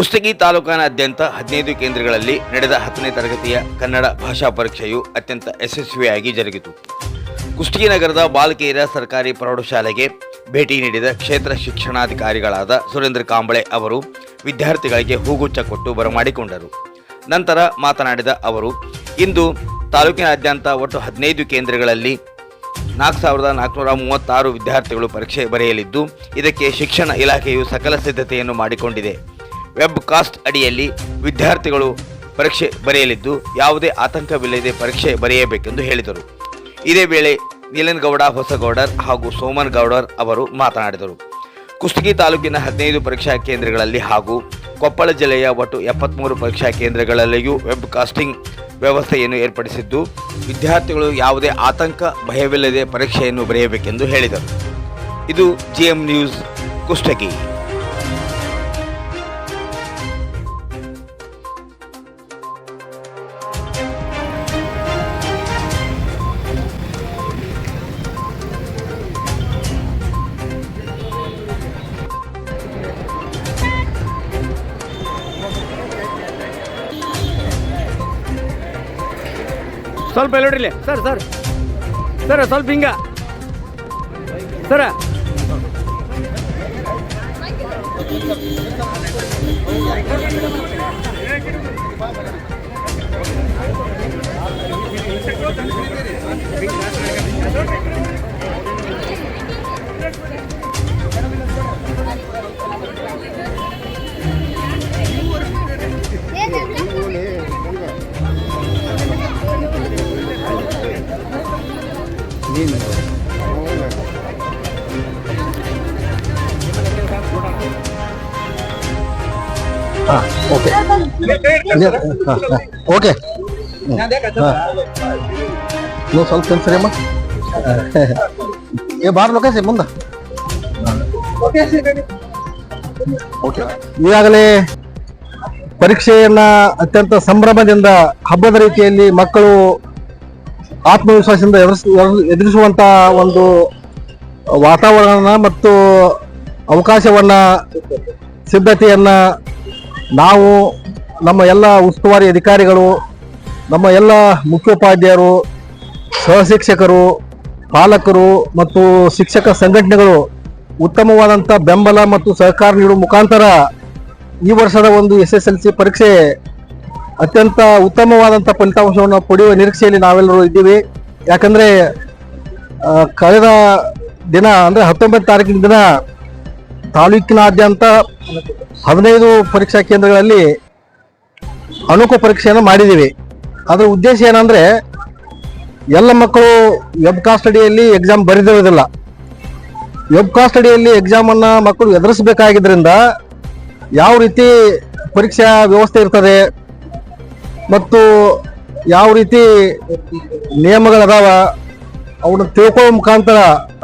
ಕುಷ್ಟಗಿ ತಾಲೂಕಿನಾದ್ಯಂತ ಹದಿನೈದು ಕೇಂದ್ರಗಳಲ್ಲಿ ನಡೆದ ಹತ್ತನೇ ತರಗತಿಯ ಕನ್ನಡ ಭಾಷಾ ಪರೀಕ್ಷೆಯು ಅತ್ಯಂತ ಯಶಸ್ವಿಯಾಗಿ ಜರುಗಿತು. ಕುಷ್ಟಗಿ ನಗರದ ಬಾಲಕಿಯರ ಸರ್ಕಾರಿ ಪ್ರೌಢಶಾಲೆಗೆ ಭೇಟಿ ನೀಡಿದ ಕ್ಷೇತ್ರ ಶಿಕ್ಷಣಾಧಿಕಾರಿಗಳಾದ ಸುರೇಂದ್ರ ಕಾಂಬಳೆ ಅವರು ವಿದ್ಯಾರ್ಥಿಗಳಿಗೆ ಹೂಗುಚ್ಚ ಕೊಟ್ಟು ಬರಮಾಡಿಕೊಂಡರು. ನಂತರ ಮಾತನಾಡಿದ ಅವರು, ಇಂದು ತಾಲೂಕಿನಾದ್ಯಂತ ಒಟ್ಟು ಹದಿನೈದು ಕೇಂದ್ರಗಳಲ್ಲಿ ನಾಲ್ಕು ಸಾವಿರದ ನಾಲ್ಕುನೂರ ಮೂವತ್ತಾರು ವಿದ್ಯಾರ್ಥಿಗಳು ಪರೀಕ್ಷೆ ಬರೆಯಲಿದ್ದು, ಇದಕ್ಕೆ ಶಿಕ್ಷಣ ಇಲಾಖೆಯು ಸಕಲ ಸಿದ್ಧತೆಯನ್ನು ಮಾಡಿಕೊಂಡಿದೆ. ವೆಬ್ ಕಾಸ್ಟ್ ಅಡಿಯಲ್ಲಿ ವಿದ್ಯಾರ್ಥಿಗಳು ಪರೀಕ್ಷೆ ಬರೆಯಲಿದ್ದು ಯಾವುದೇ ಆತಂಕವಿಲ್ಲದೆ ಪರೀಕ್ಷೆ ಬರೆಯಬೇಕೆಂದು ಹೇಳಿದರು. ಇದೇ ವೇಳೆ ನೀಲನಗೌಡ ಹೊಸಗೌಡರ್ ಹಾಗೂ ಸೋಮನ್ ಗೌಡರ್ ಅವರು ಮಾತನಾಡಿದರು. ಕುಷ್ಟಗಿ ತಾಲೂಕಿನ ಹದಿನೈದು ಪರೀಕ್ಷಾ ಕೇಂದ್ರಗಳಲ್ಲಿ ಹಾಗೂ ಕೊಪ್ಪಳ ಜಿಲ್ಲೆಯ ಒಟ್ಟು ಎಪ್ಪತ್ತ್ಮೂರು ಪರೀಕ್ಷಾ ಕೇಂದ್ರಗಳಲ್ಲಿಯೂ ವೆಬ್ ಕಾಸ್ಟಿಂಗ್ ವ್ಯವಸ್ಥೆಯನ್ನು ಏರ್ಪಡಿಸಿದ್ದು, ವಿದ್ಯಾರ್ಥಿಗಳು ಯಾವುದೇ ಆತಂಕ, ಭಯವಿಲ್ಲದೆ ಪರೀಕ್ಷೆಯನ್ನು ಬರೆಯಬೇಕೆಂದು ಹೇಳಿದರು. ಇದು ಜಿಎಂ ನ್ಯೂಸ್, ಕುಷ್ಟಗಿ. ಸ್ವಲ್ಪ ಎಲ್ಲೋಡ್ರಿಲಿ ಸರ್ ಸರ್. ಸರ್ ಸ್ವಲ್ಪ ಹಿಂಗ. ಸರ. ಹಾಂ ಓಕೆ. ಓಕೆ ಹಾಂ ನೀವು ಸ್ವಲ್ಪ ಕನ್ಸರಿ ಅಮ್ಮ. ಏ, ಬಾರ್ ಲೊಕೇಶನ್ ಮುಂದೆ. ಓಕೆ. ಈಗಾಗಲೇ ಪರೀಕ್ಷೆಯನ್ನ ಅತ್ಯಂತ ಸಂಭ್ರಮದಿಂದ ಹಬ್ಬದ ರೀತಿಯಲ್ಲಿ ಮಕ್ಕಳು ಆತ್ಮವಿಶ್ವಾಸದಿಂದ ಎದುರಿಸುವಂತಹ ಎದುರಿಸುವಂತ ಒಂದು ವಾತಾವರಣ ಮತ್ತು ಅವಕಾಶವನ್ನ, ಸಿದ್ಧತೆಯನ್ನ ನಾವು ನಮ್ಮ ಎಲ್ಲ ಉಸ್ತುವಾರಿ ಅಧಿಕಾರಿಗಳು, ನಮ್ಮ ಎಲ್ಲ ಮುಖ್ಯೋಪಾಧ್ಯಾಯರು, ಸಹಶಿಕ್ಷಕರು, ಪಾಲಕರು ಮತ್ತು ಶಿಕ್ಷಕ ಸಂಘಟನೆಗಳು ಉತ್ತಮವಾದಂಥ ಬೆಂಬಲ ಮತ್ತು ಸಹಕಾರ ನೀಡುವ ಮುಖಾಂತರ ಈ ವರ್ಷದ ಒಂದು ಎಸ್ ಎಸ್ ಎಲ್ ಸಿ ಪರೀಕ್ಷೆ ಅತ್ಯಂತ ಉತ್ತಮವಾದಂಥ ಫಲಿತಾಂಶವನ್ನು ಪಡೆಯುವ ನಿರೀಕ್ಷೆಯಲ್ಲಿ ನಾವೆಲ್ಲರೂ ಇದ್ದೀವಿ. ಯಾಕಂದ್ರೆ ಕಳೆದ ದಿನ, ಅಂದ್ರೆ ಹತ್ತೊಂಬತ್ತು ತಾರೀಕಿನ ದಿನ ತಾಲೂಕಿನಾದ್ಯಂತ ಹದಿನೈದು ಪರೀಕ್ಷಾ ಕೇಂದ್ರಗಳಲ್ಲಿ ಅಣುಕು ಪರೀಕ್ಷೆಯನ್ನು ಮಾಡಿದ್ದೀವಿ. ಅದರ ಉದ್ದೇಶ ಏನಂದ್ರೆ, ಎಲ್ಲ ಮಕ್ಕಳು ವೆಬ್ ಕಾಸ್ಟ್ ಅಡಿಯಲ್ಲಿ ಎಕ್ಸಾಮ್ ಬರೆದಿರೋದಿಲ್ಲ ವೆಬ್ ಕಾಸ್ಟ್ ಅಡಿಯಲ್ಲಿ ಎಕ್ಸಾಮ್ ಅನ್ನ ಮಕ್ಕಳು ಎದುರಿಸಬೇಕಾಗಿದ್ದರಿಂದ ಯಾವ ರೀತಿ ಪರೀಕ್ಷಾ ವ್ಯವಸ್ಥೆ ಇರ್ತದೆ ಮತ್ತು ಯಾವ ರೀತಿ ನಿಯಮಗಳದಾವ ಅವನ್ನ ತಿಳ್ಕೊಳ್ಳೋ ಮುಖಾಂತರ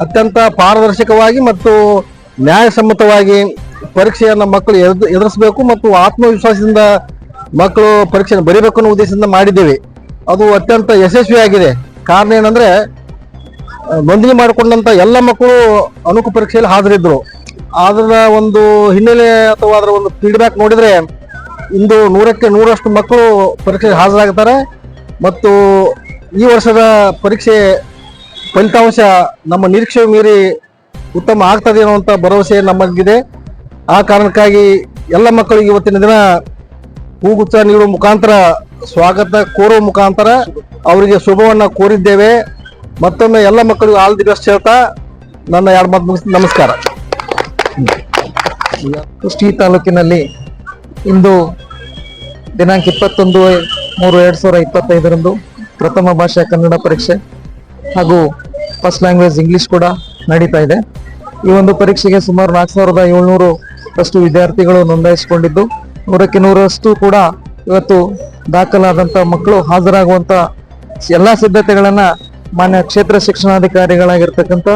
ಅತ್ಯಂತ ಪಾರದರ್ಶಕವಾಗಿ ಮತ್ತು ನ್ಯಾಯಸಮ್ಮತವಾಗಿ ಪರೀಕ್ಷೆಯನ್ನ ಮಕ್ಕಳು ಎದುರು ಎದುರಿಸಬೇಕು ಮತ್ತು ಆತ್ಮವಿಶ್ವಾಸದಿಂದ ಮಕ್ಕಳು ಪರೀಕ್ಷೆಯನ್ನು ಬರೀಬೇಕು ಅನ್ನೋ ಉದ್ದೇಶದಿಂದ ಮಾಡಿದ್ದೀವಿ. ಅದು ಅತ್ಯಂತ ಯಶಸ್ವಿಯಾಗಿದೆ. ಕಾರಣ ಏನಂದರೆ, ನೋಂದಣಿ ಮಾಡಿಕೊಂಡಂತ ಎಲ್ಲ ಮಕ್ಕಳು ಅಣುಕು ಪರೀಕ್ಷೆಯಲ್ಲಿ ಹಾಜರಿದ್ದರು. ಅದರ ಒಂದು ಹಿನ್ನೆಲೆ ಅಥವಾ ಅದರ ಒಂದು ಫೀಡ್ಬ್ಯಾಕ್ ನೋಡಿದ್ರೆ ಇಂದು ನೂರಕ್ಕೆ ನೂರಷ್ಟು ಮಕ್ಕಳು ಪರೀಕ್ಷೆಗೆ ಹಾಜರಾಗುತ್ತಾರೆ ಮತ್ತು ಈ ವರ್ಷದ ಪರೀಕ್ಷೆ ಫಲಿತಾಂಶ ನಮ್ಮ ನಿರೀಕ್ಷೆ ಮೀರಿ ಉತ್ತಮ ಆಗ್ತದೆ ಅನ್ನುವಂಥ ಭರವಸೆ ನಮಗಿದೆ. ಆ ಕಾರಣಕ್ಕಾಗಿ ಎಲ್ಲ ಮಕ್ಕಳಿಗೆ ಇವತ್ತಿನ ದಿನ ಹೂಗುಚ್ಛ ನೀಡುವ ಮುಖಾಂತರ, ಸ್ವಾಗತ ಕೋರುವ ಮುಖಾಂತರ ಅವರಿಗೆ ಶುಭವನ್ನು ಕೋರಿದ್ದೇವೆ. ಮತ್ತೊಮ್ಮೆ ಎಲ್ಲ ಮಕ್ಕಳಿಗೂ ಆಲ್ ದಿ ಬೆಸ್ಟ್ ಹೇಳ್ತಾ ನನ್ನ ಎರಡು ಮಾತು ಮುಗಿಸ್ ನಮಸ್ಕಾರ. ಕುಷ್ಟಿ ತಾಲೂಕಿನಲ್ಲಿ ಇಂದು ದಿನಾಂಕ ಇಪ್ಪತ್ತೊಂದು, ಮೂರು, ಎರಡು ಸಾವಿರ ಇಪ್ಪತ್ತೈದರಂದು ಪ್ರಥಮ ಭಾಷೆ ಕನ್ನಡ ಪರೀಕ್ಷೆ ಹಾಗೂ ಫಸ್ಟ್ ಲ್ಯಾಂಗ್ವೇಜ್ ಇಂಗ್ಲಿಷ್ ಕೂಡ ನಡೀತಾ ಇದೆ. ಈ ಒಂದು ಪರೀಕ್ಷೆಗೆ ಸುಮಾರು ನಾಲ್ಕು ಸಾವಿರದ ಏಳ್ನೂರು ಅಷ್ಟು ವಿದ್ಯಾರ್ಥಿಗಳು ನೋಂದಾಯಿಸಿಕೊಂಡಿದ್ದು, ನೂರಕ್ಕೆ ನೂರಷ್ಟು ಕೂಡ ಇವತ್ತು ದಾಖಲಾದಂಥ ಮಕ್ಕಳು ಹಾಜರಾಗುವಂಥ ಎಲ್ಲ ಸಿದ್ಧತೆಗಳನ್ನು ಮಾನ್ಯ ಕ್ಷೇತ್ರ ಶಿಕ್ಷಣಾಧಿಕಾರಿಗಳಾಗಿರ್ತಕ್ಕಂಥ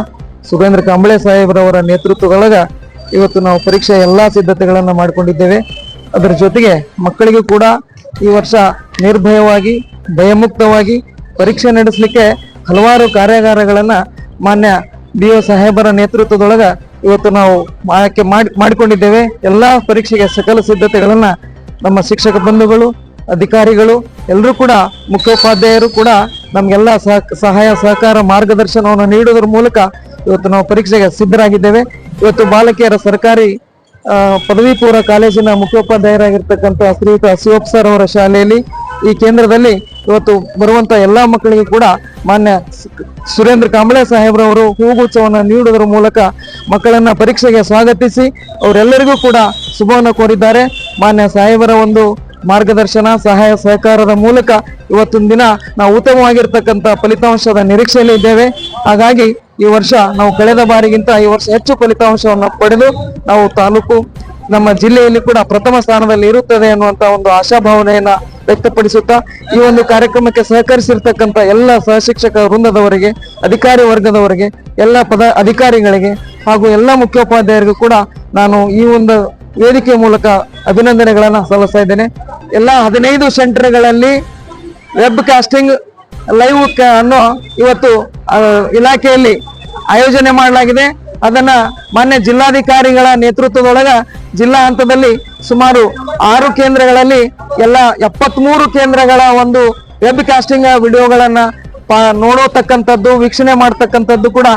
ಸುರೇಂದ್ರ ಕಾಂಬಳೆ ಸಾಹೇಬ್ರವರ ನೇತೃತ್ವದೊಳಗ ಇವತ್ತು ನಾವು ಪರೀಕ್ಷೆ ಎಲ್ಲ ಸಿದ್ಧತೆಗಳನ್ನು ಮಾಡಿಕೊಂಡಿದ್ದೇವೆ. ಅದರ ಜೊತೆಗೆ ಮಕ್ಕಳಿಗೂ ಕೂಡ ಈ ವರ್ಷ ನಿರ್ಭಯವಾಗಿ, ಭಯಮುಕ್ತವಾಗಿ ಪರೀಕ್ಷೆ ನಡೆಸಲಿಕ್ಕೆ ಹಲವಾರು ಕಾರ್ಯಾಗಾರಗಳನ್ನು ಮಾನ್ಯ ಬಿ ಒ ಸಾಹೇಬರ ನೇತೃತ್ವದೊಳಗೆ ಇವತ್ತು ನಾವು ಆಯ್ಕೆ ಮಾಡಿ, ಮಾಡಿಕೊಂಡಿದ್ದೇವೆ. ಎಲ್ಲ ಪರೀಕ್ಷೆಗೆ ಸಕಲ ಸಿದ್ಧತೆಗಳನ್ನು ನಮ್ಮ ಶಿಕ್ಷಕ ಬಂಧುಗಳು, ಅಧಿಕಾರಿಗಳು ಎಲ್ಲರೂ ಕೂಡ, ಮುಖ್ಯೋಪಾಧ್ಯಾಯರು ಕೂಡ ನಮಗೆಲ್ಲ ಸಹ- ಸಹಾಯ ಸಹಕಾರ ಮಾರ್ಗದರ್ಶನವನ್ನು ನೀಡುವುದರ ಮೂಲಕ ಇವತ್ತು ನಾವು ಪರೀಕ್ಷೆಗೆ ಸಿದ್ಧರಾಗಿದ್ದೇವೆ. ಇವತ್ತು ಬಾಲಕಿಯರ ಸರ್ಕಾರಿ ಪದವಿ ಪೂರ್ವ ಕಾಲೇಜಿನ ಮುಖ್ಯೋಪಾಧ್ಯಾಯರಾಗಿರ್ತಕ್ಕಂಥ ಶ್ರೀಯುತ ಅಶೋಕ್ ಸರ್ ಅವರ ಶಾಲೆಯಲ್ಲಿ ಈ ಕೇಂದ್ರದಲ್ಲಿ ಇವತ್ತು ಬರುವಂತ ಎಲ್ಲಾ ಮಕ್ಕಳಿಗೆ ಕೂಡ ಮಾನ್ಯ ಸುರೇಂದ್ರ ಕಾಂಬಳೆ ಸಾಹೇಬ್ರವರು ಹೂಗುಚ್ಛವನ್ನು ನೀಡುವುದರ ಮೂಲಕ ಮಕ್ಕಳನ್ನ ಪರೀಕ್ಷೆಗೆ ಸ್ವಾಗತಿಸಿ ಅವರೆಲ್ಲರಿಗೂ ಕೂಡ ಶುಭವನ್ನು ಕೋರಿದ್ದಾರೆ. ಮಾನ್ಯ ಸಾಹೇಬರ ಒಂದು ಮಾರ್ಗದರ್ಶನ, ಸಹಾಯ, ಸಹಕಾರದ ಮೂಲಕ ಇವತ್ತಿನ ದಿನ ನಾವು ಉತ್ತಮವಾಗಿರ್ತಕ್ಕಂಥ ಫಲಿತಾಂಶದ ನಿರೀಕ್ಷೆಯಲ್ಲಿ ಇದ್ದೇವೆ. ಹಾಗಾಗಿ ಈ ವರ್ಷ ನಾವು ಕಳೆದ ಬಾರಿಗಿಂತ ಈ ವರ್ಷ ಹೆಚ್ಚು ಫಲಿತಾಂಶವನ್ನು ಪಡೆದು ನಾವು ತಾಲೂಕು ನಮ್ಮ ಜಿಲ್ಲೆಯಲ್ಲಿ ಕೂಡ ಪ್ರಥಮ ಸ್ಥಾನದಲ್ಲಿ ಇರುತ್ತದೆ ಅನ್ನುವಂತ ಒಂದು ಆಶಾಭಾವನೆಯನ್ನ ವ್ಯಕ್ತಪಡಿಸುತ್ತಾ ಈ ಒಂದು ಕಾರ್ಯಕ್ರಮಕ್ಕೆ ಸಹಕರಿಸಿರ್ತಕ್ಕಂಥ ಎಲ್ಲ ಸಹಶಿಕ್ಷಕ ವೃಂದದವರಿಗೆ, ಅಧಿಕಾರಿ ವರ್ಗದವರಿಗೆ, ಎಲ್ಲ ಪದ ಅಧಿಕಾರಿಗಳಿಗೆ ಹಾಗೂ ಎಲ್ಲ ಮುಖ್ಯೋಪಾಧ್ಯಾಯರಿಗೂ ಕೂಡ ನಾನು ಈ ಒಂದು ವೇದಿಕೆ ಮೂಲಕ ಅಭಿನಂದನೆಗಳನ್ನ ಸಲ್ಲಿಸ್ತಾ ಇದ್ದೇನೆ. ಎಲ್ಲ ಹದಿನೈದು ಸೆಂಟರ್ಗಳಲ್ಲಿ ವೆಬ್ ಕಾಸ್ಟಿಂಗ್ ಲೈವ್ ಅನ್ನು ಇವತ್ತು ಇಲಾಖೆಯಲ್ಲಿ ಆಯೋಜನೆ ಮಾಡಲಾಗಿದೆ. ಅದನ್ನ ಮಾನ್ಯ ಜಿಲ್ಲಾಧಿಕಾರಿಗಳ ನೇತೃತ್ವದೊಳಗ ಜಿಲ್ಲಾ ಹಂತದಲ್ಲಿ ಸುಮಾರು ಆರು ಕೇಂದ್ರಗಳಲ್ಲಿ ಎಲ್ಲ ಎಪ್ಪತ್ಮೂರು ಕೇಂದ್ರಗಳ ಒಂದು ವೆಬ್ ಕಾಸ್ಟಿಂಗ್ ವಿಡಿಯೋಗಳನ್ನ ಪಾ, ನೋಡತಕ್ಕಂಥದ್ದು, ವೀಕ್ಷಣೆ ಮಾಡ್ತಕ್ಕಂಥದ್ದು ಕೂಡ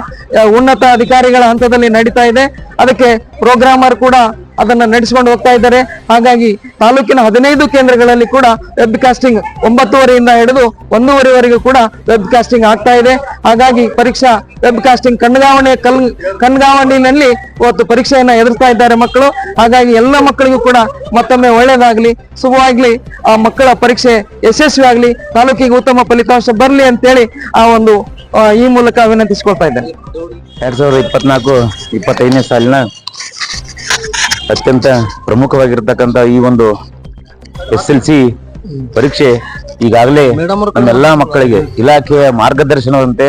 ಉನ್ನತ ಅಧಿಕಾರಿಗಳ ಹಂತದಲ್ಲಿ ನಡೀತಾ ಇದೆ. ಅದಕ್ಕೆ ಪ್ರೋಗ್ರಾಮರ್ ಕೂಡ ಅದನ್ನ ನಡೆಸಿಕೊಂಡು ಹೋಗ್ತಾ ಇದ್ದಾರೆ. ಹಾಗಾಗಿ ತಾಲೂಕಿನ ಹದಿನೈದು ಕೇಂದ್ರಗಳಲ್ಲಿ ಕೂಡ ವೆಬ್ ಕಾಸ್ಟಿಂಗ್ ಒಂಬತ್ತುವರೆಯಿಂದ ಹಿಡಿದು ಒಂದೂವರೆವರೆಗೂ ಕೂಡ ವೆಬ್ ಕಾಸ್ಟಿಂಗ್ ಆಗ್ತಾ ಇದೆ. ಹಾಗಾಗಿ ಪರೀಕ್ಷಾ ವೆಬ್ ಕಾಸ್ಟಿಂಗ್ ಕಣ್ಗಾವಣೆ ಕಲ್ ಕಣ್ಗಾವಣಿನಲ್ಲಿ ಇವತ್ತು ಪರೀಕ್ಷೆಯನ್ನು ಎದುರಿಸ್ತಾ ಇದ್ದಾರೆ ಮಕ್ಕಳು. ಹಾಗಾಗಿ ಎಲ್ಲ ಮಕ್ಕಳಿಗೂ ಕೂಡ ಮತ್ತೊಮ್ಮೆ ಒಳ್ಳೆಯದಾಗಲಿ ಶುಭವಾಗಲಿ ಆ ಮಕ್ಕಳ ಪರೀಕ್ಷೆ ಯಶಸ್ವಿ ಆಗ್ಲಿ ತಾಲೂಕಿಗೆ ಉತ್ತಮ ಫಲಿತಾಂಶ ಬರಲಿ ಅಂತೇಳಿ ಆ ಒಂದು ಈ ಮೂಲಕ ವಿನಂತಿಸಿಕೊಳ್ತಾ ಇದ್ದೇನೆ. ಎರಡ್ ಸಾವಿರದ ಇಪ್ಪತ್ನಾಲ್ಕು, ಇಪ್ಪತ್ತೈದನೇ ಸಾಲಿನ ಅತ್ಯಂತ ಪ್ರಮುಖವಾಗಿರ್ತಕ್ಕಂಥ ಈ ಒಂದು ಎಸ್ ಎಲ್ ಸಿ ಪರೀಕ್ಷೆ ಈಗಾಗಲೇ ನಮ್ಮೆಲ್ಲಾ ಮಕ್ಕಳಿಗೆ ಇಲಾಖೆಯ ಮಾರ್ಗದರ್ಶನದಂತೆ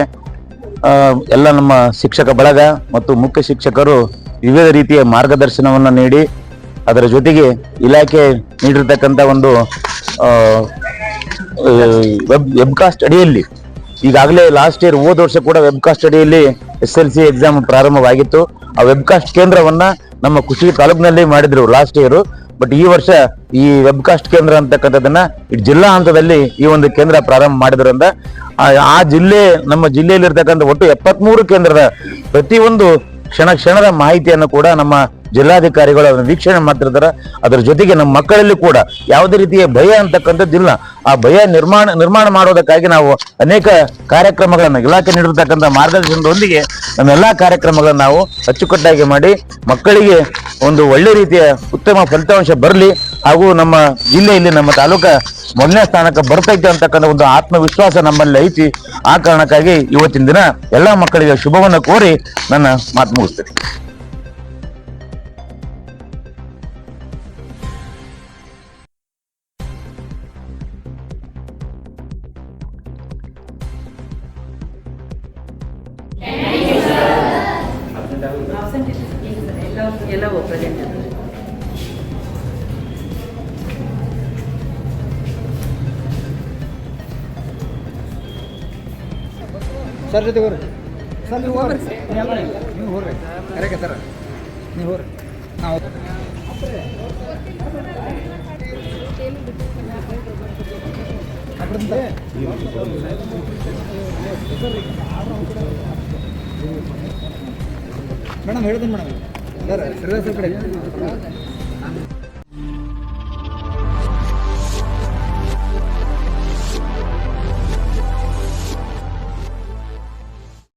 ಎಲ್ಲ ನಮ್ಮ ಶಿಕ್ಷಕ ಬಳಗ ಮತ್ತು ಮುಖ್ಯ ಶಿಕ್ಷಕರು ವಿವಿಧ ರೀತಿಯ ಮಾರ್ಗದರ್ಶನವನ್ನ ನೀಡಿ ಅದರ ಜೊತೆಗೆ ಇಲಾಖೆ ನೀಡಿರ್ತಕ್ಕಂಥ ಒಂದು ವೆಬ್ ವೆಬ್ಕಾಸ್ಟ್ ಅಡಿಯಲ್ಲಿ ಈಗಾಗಲೇ ಲಾಸ್ಟ್ ಇಯರ್ ಹೋದ ವರ್ಷ ಕೂಡ ವೆಬ್ಕಾಸ್ಟ್ ಅಡಿಯಲ್ಲಿ ಎಸ್ ಎಲ್ ಸಿ ಎಕ್ಸಾಮ್ ಪ್ರಾರಂಭವಾಗಿತ್ತು. ಆ ವೆಬ್ಕಾಸ್ಟ್ ಕೇಂದ್ರವನ್ನ ನಮ್ಮ ಕುಷಿ ತಾಲೂಕಿನಲ್ಲಿ ಮಾಡಿದ್ರು ಲಾಸ್ಟ್ ಇಯರ್ ಬಟ್ ಈ ವರ್ಷ ಈ ವೆಬ್ಕಾಸ್ಟ್ ಕೇಂದ್ರ ಅಂತಕ್ಕಂಥದ್ದನ್ನ ಜಿಲ್ಲಾ ಹಂತದಲ್ಲಿ ಈ ಒಂದು ಕೇಂದ್ರ ಪ್ರಾರಂಭ ಮಾಡಿದ್ರಿಂದ ಆ ಜಿಲ್ಲೆ, ನಮ್ಮ ಜಿಲ್ಲೆಯಲ್ಲಿ ಇರ್ತಕ್ಕಂಥ ಒಟ್ಟು ಎಪ್ಪತ್ಮೂರು ಕೇಂದ್ರದ ಪ್ರತಿಯೊಂದು ಕ್ಷಣ ಕ್ಷಣದ ಮಾಹಿತಿಯನ್ನು ಕೂಡ ನಮ್ಮ ಜಿಲ್ಲಾಧಿಕಾರಿಗಳು ಅದನ್ನ ವೀಕ್ಷಣೆ ಮಾಡ್ತಿರ್ತಾರೆ. ಅದರ ಜೊತೆಗೆ ನಮ್ಮ ಮಕ್ಕಳಲ್ಲಿ ಕೂಡ ಯಾವುದೇ ರೀತಿಯ ಭಯ ಅಂತಕ್ಕಂಥದ್ದಿಲ್ಲ. ಆ ಭಯ ನಿರ್ಮಾಣ ನಿರ್ಮಾಣ ಮಾಡೋದಕ್ಕಾಗಿ ನಾವು ಅನೇಕ ಕಾರ್ಯಕ್ರಮಗಳನ್ನು, ಇಲಾಖೆ ನೀಡಿರ್ತಕ್ಕಂಥ ಮಾರ್ಗದರ್ಶನದೊಂದಿಗೆ ನಮ್ಮೆಲ್ಲಾ ಕಾರ್ಯಕ್ರಮಗಳನ್ನು ನಾವು ಅಚ್ಚುಕಟ್ಟಾಗಿ ಮಾಡಿ ಮಕ್ಕಳಿಗೆ ಒಂದು ಒಳ್ಳೆ ರೀತಿಯ ಉತ್ತಮ ಫಲಿತಾಂಶ ಬರಲಿ ಹಾಗೂ ನಮ್ಮ ಜಿಲ್ಲೆಯಲ್ಲಿ ನಮ್ಮ ತಾಲೂಕ ಮೊದಲನೇ ಸ್ಥಾನಕ್ಕೆ ಬರ್ತೈತೆ ಅಂತಕ್ಕಂಥ ಒಂದು ಆತ್ಮವಿಶ್ವಾಸ ನಮ್ಮಲ್ಲಿ ಐತಿ. ಆ ಕಾರಣಕ್ಕಾಗಿ ಇವತ್ತಿನ ದಿನ ಎಲ್ಲ ಮಕ್ಕಳಿಗೆ ಶುಭವನ್ನು ಕೋರಿ ನನ್ನ ಮಾತು ಮುಗಿಸ್ತೇನೆ. ಎಲ್ಲವೂ ಪ್ರೆಸೆಂಟ್ ಸರ್ ಜೊತೆ ಹೋಗ್ರಿ. ಸರ್, ನೀವು ಹೋಗ್ರಿ. ನೀವು ಹೋಗ್ರಿ. Correct sir. ನೀವು ಹೋಗ್ರಿ. ನಾವು ಮೇಡಮ್, ಹೇಳ್ತೀನಿ ಮೇಡಮ್. ಸರ್ ಶ್ರೀನಿವಾಸ ಕಡೆ